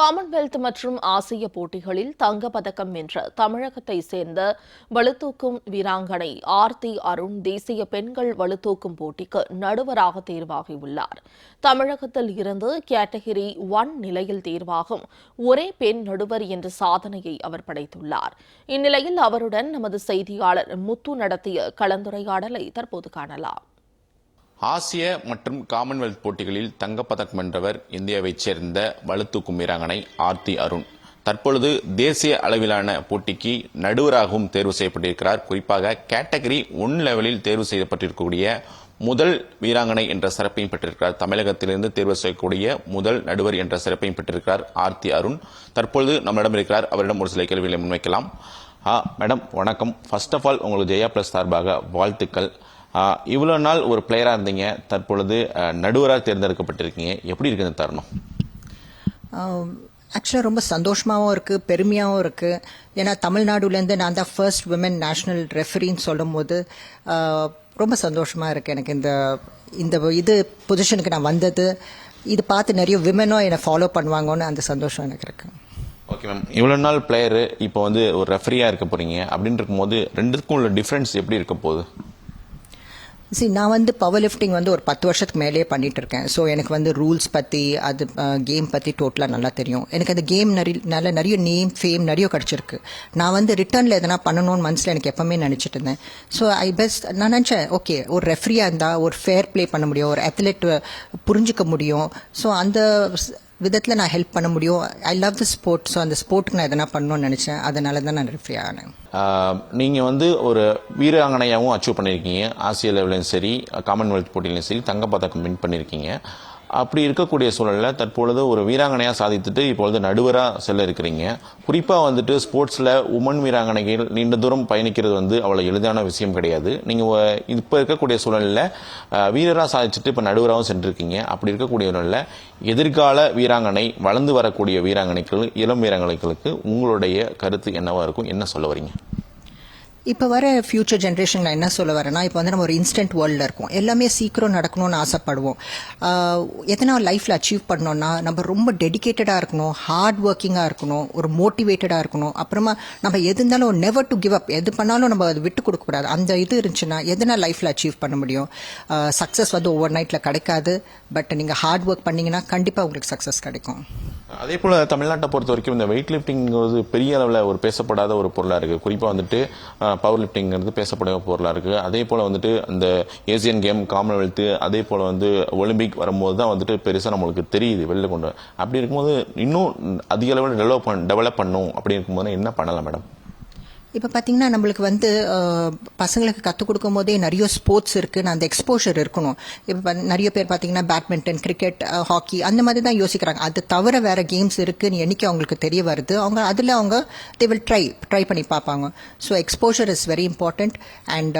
Commonwealth மற்றும் ஆசிய போட்டிகளில் தங்கப்பதக்கம் வென்ற தமிழகத்தை சேர்ந்த வலுத்தூக்கும் வீராங்கனை ஆர்த்தி அருண் தேசிய பெண்கள் வலுத்தூக்கும் போட்டிக்கு நடுவராக தேர்வாகியுள்ளார். தமிழகத்தில் இருந்து கேட்டகிரி ஒன் நிலையில் தேர்வாகும் ஒரே பெண் நடுவர் என்ற சாதனையை அவர் படைத்துள்ளார். இந்நிலையில் அவருடன் நமது செய்தியாளர் முத்து நடத்திய கலந்துரையாடலை தற்போது காணலாம். ஆசிய மற்றும் காமன்வெல்த் போட்டிகளில் தங்கப்பதக்கம் வென்றவர் இந்தியாவைச் சேர்ந்த வலுத்தூக்கும் வீராங்கனை ஆர்த்தி அருண். தற்பொழுது தேசிய அளவிலான போட்டிக்கு நடுவராகவும் தேர்வு செய்யப்பட்டிருக்கிறார். குறிப்பாக கேட்டகரி ஒன் லெவலில் தேர்வு செய்யப்பட்டிருக்கக்கூடிய முதல் வீராங்கனை என்ற சிறப்பையும் பெற்றிருக்கிறார். தமிழகத்திலிருந்து தேர்வு செய்யக்கூடிய முதல் நடுவர் என்ற சிறப்பையும் பெற்றிருக்கிறார் ஆர்த்தி அருண். தற்பொழுது நம்மிடம் இருக்கிறார். அவரிடம் ஒரு சில கேள்விகளை முன்வைக்கலாம். ஆ, மேடம் வணக்கம். ஃபர்ஸ்ட் ஆஃப் ஆல் உங்களுக்கு ஜெயா பிளஸ் சார்பாக வாழ்த்துக்கள். ஆ, இவ்வளவு நாள் ஒரு பிளேயரா இருந்தீங்க. தற்பொழுது நடுவராக தேர்ந்தெடுக்கப்பட்டிருக்கீங்க. எப்படி இருக்கு இந்த தருணம்? ஆக்சுவலாக ரொம்ப சந்தோஷமாகவும் இருக்குது பெருமையாகவும் இருக்குது ஏன்னா தமிழ்நாடுலேருந்து நான் தான் ஃபர்ஸ்ட் விமன் நேஷ்னல் ரெஃபரின்னு சொல்லும் போது ஆஹ், ரொம்ப சந்தோஷமாக இருக்குது எனக்கு இந்த இந்த இது பொசிஷனுக்கு நான் வந்தது. இது பார்த்து நிறைய விமனும் என்னை ஃபாலோ பண்ணுவாங்கன்னு அந்த சந்தோஷம் எனக்கு இருக்குது ஓகே மேம் இவ்வளவு நாள் பிளேயரு இப்போ வந்து ஒரு ரெஃபரியா இருக்க போறீங்க. அப்படின்னு இருக்கும்போது ரெண்டுக்கும் உள்ள டிஃபரன்ஸ் எப்படி இருக்க போகுது? சி நான் வந்து பவர் லிஃப்டிங் வந்து ஒரு பத்து வருஷத்துக்கு மேலேயே பண்ணிட்டு இருக்கேன் ஸோ எனக்கு வந்து ரூல்ஸ் பற்றி அது கேம் பற்றி டோட்டலாக நல்லா தெரியும். எனக்கு அந்த கேம் நிறைய நல்ல நிறைய நேம் ஃபேம் நிறைய கிடச்சிருக்கு. நான் வந்து ரிட்டர்னில் எதனா பண்ணணும்னு மனசில் எனக்கு எப்பவுமே நினச்சிட்டு இருந்தேன். ஸோ ஐ பெஸ்ட் நான் நினச்சேன் ஓகே ஒரு ரெஃப்ரியாக இருந்தால் ஒரு ஃபேர் ப்ளே பண்ண முடியும் ஒரு அத்லெட் புரிஞ்சிக்க முடியும். ஸோ அந்த விதத்தில் நான் ஹெல்ப் பண்ண முடியும். I love the sport so அந்த ஸ்போர்ட்டுக்கு நான் எதனா பண்ணணும்னு நினச்சேன். அதனால தான் நான் ரெஃப்ரி ஆனேன். நீங்கள் வந்து ஒரு வீராங்கனையாகவும் அச்சீவ் பண்ணியிருக்கீங்க ஆசிய லெவலையும் சரி காமன்வெல்த் போட்டியிலையும் சரி தங்கப்பதக்கம் வின் பண்ணியிருக்கீங்க அப்படி இருக்கக்கூடிய சூழலில் தற்பொழுது ஒரு வீராங்கனையாக சாதித்துட்டு இப்பொழுது நடுவராக செல்ல இருக்கிறீங்க. குறிப்பாக வந்துட்டு ஸ்போர்ட்ஸில் உமன் வீராங்கனைகள் நீண்ட தூரம் பயணிக்கிறது வந்து அவ்வளோ எளிதான விஷயம் கிடையாது. நீங்கள் இப்போ இருக்கக்கூடிய சூழலில் வீரராக சாதிச்சுட்டு இப்போ நடுவராகவும் சென்றிருக்கீங்க. அப்படி இருக்கக்கூடிய சூழலில் எதிர்கால வீராங்கனை வளர்ந்து வரக்கூடிய வீராங்கனைகள் இளம் வீராங்கனைகளுக்கு உங்களுடைய கருத்து என்னவாக இருக்கும்? என்ன சொல்ல வரீங்க? இப்போ வர ஃப்யூச்சர் ஜென்ரேஷன் நான் என்ன சொல்ல வரேன்னா இப்போ வந்து நம்ம ஒரு இன்ஸ்டன்ட் வேர்ல்டில் இருக்கோம். எல்லாமே சீக்கிரம் நடக்கணும்னு ஆசைப்படுவோம். எதனா லைஃப்பில் அச்சீவ் பண்ணோன்னா நம்ம ரொம்ப டெடிகேட்டடாக இருக்கணும் ஹார்ட் ஒர்க்கிங்காக இருக்கணும் ஒரு மோட்டிவேட்டடாக இருக்கணும். அப்புறமா நம்ம எது இருந்தாலும் நெவர் டு கிவ் அப் எது பண்ணாலும் நம்ம அதை விட்டு கொடுக்கக்கூடாது அந்த இது இருந்துச்சுன்னா எதனா லைஃப்பில் அச்சீவ் பண்ண முடியும்? சக்ஸஸ் வந்து ஓவர் நைட்டில் கிடைக்காது. பட் நீங்கள் ஹார்ட் ஒர்க் பண்ணிங்கன்னா கண்டிப்பாக உங்களுக்கு சக்ஸஸ் கிடைக்கும். அதே போல் தமிழ்நாட்டை பொறுத்த வரைக்கும் இந்த வெயிட் லிஃப்டிங்கிறது பெரிய அளவில் ஒரு பேசப்படாத ஒரு பொருளாக இருக்குது குறிப்பாக வந்துட்டு பவர் லிஃப்டிங்கிறது பேசப்படாத பொருளாக இருக்குது அதே போல் வந்துட்டு அந்த ஏசியன் கேம் காமன்வெல்த்து அதே போல் வந்து ஒலிம்பிக் வரும்போது தான் வந்துட்டு பெருசாக நம்மளுக்கு தெரியுது வெளில கொண்டு அப்படி இருக்கும்போது இன்னும் அதிக அளவில் டெவலப் பண் டெவலப் பண்ணும். அப்படி இருக்கும்போது என்ன பண்ணலாம் மேடம் இப்போ பார்த்தீங்கன்னா நம்மளுக்கு வந்து பசங்களுக்கு கற்றுக் கொடுக்கும் போதே நிறைய ஸ்போர்ட்ஸ் இருக்குன்னு அந்த எக்ஸ்போஷர் இருக்கணும். இப்போ நிறைய பேர் பார்த்தீங்கன்னா பேட்மிண்டன் கிரிக்கெட் ஹாக்கி அந்த மாதிரி தான் யோசிக்கிறாங்க. அது தவிர வேறு கேம்ஸ் இருக்குன்னு என்னைக்கு அவங்களுக்கு தெரிய வருது. அவங்க அதில் அவங்க தே வில் ட்ரை ட்ரை பண்ணி பார்ப்பாங்க. So exposure is very important and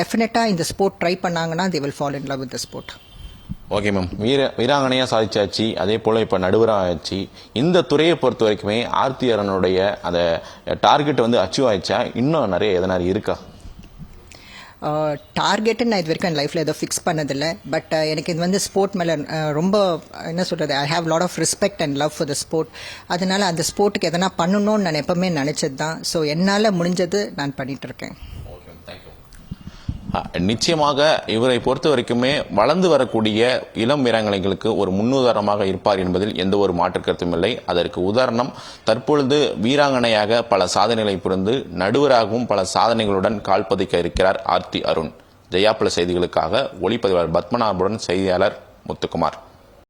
டெஃபினட்டாக இந்த ஸ்போர்ட் ட்ரை பண்ணாங்கன்னா they will fall in love with the sport okay ma'am வீர வீராங்கனையாக சாதிச்சாச்சு அதே போல் இப்போ நடுவராக ஆச்சு இந்த துறையை பொறுத்த வரைக்குமே ஆர்த்தி அரனுடைய அந்த டார்கெட் வந்து அச்சீவ் ஆயிடுச்சா? இன்னும் நிறைய எதனா இருக்கா? டார்கெட்டு நான் இது வரைக்கும் என் லைஃப்பில் எதோ ஃபிக்ஸ் பண்ணதில்லை. பட் எனக்கு இது வந்து ஸ்போர்ட் மேலே ரொம்ப என்ன சொல்கிறது I have lot of respect and love for the sport அதனால அந்த ஸ்போர்ட்டுக்கு எதனா பண்ணணும்னு நான் எப்பவுமே நினச்சது தான் ஸோ என்னால் முடிஞ்சது நான் பண்ணிட்டு இருக்கேன். அஹ், நிச்சயமாக இவரை பொறுத்த வரைக்குமே வளர்ந்து வரக்கூடிய இளம் வீராங்கனைகளுக்கு ஒரு முன்னுதாரணமாக இருப்பார் என்பதில் எந்த ஒரு மாற்று கருத்தும் இல்லை. அதற்கு உதாரணம் தற்பொழுது வீராங்கனையாக பல சாதனைகளை புரிந்து நடுவராகவும் பல சாதனைகளுடன் கால்பதிக்க இருக்கிறார் ஆர்த்தி அருண். ஜெயாப்பல செய்திகளுக்காக ஒளிப்பதிவாளர் பத்மநாபுடன் செய்தியாளர் முத்துக்குமார்.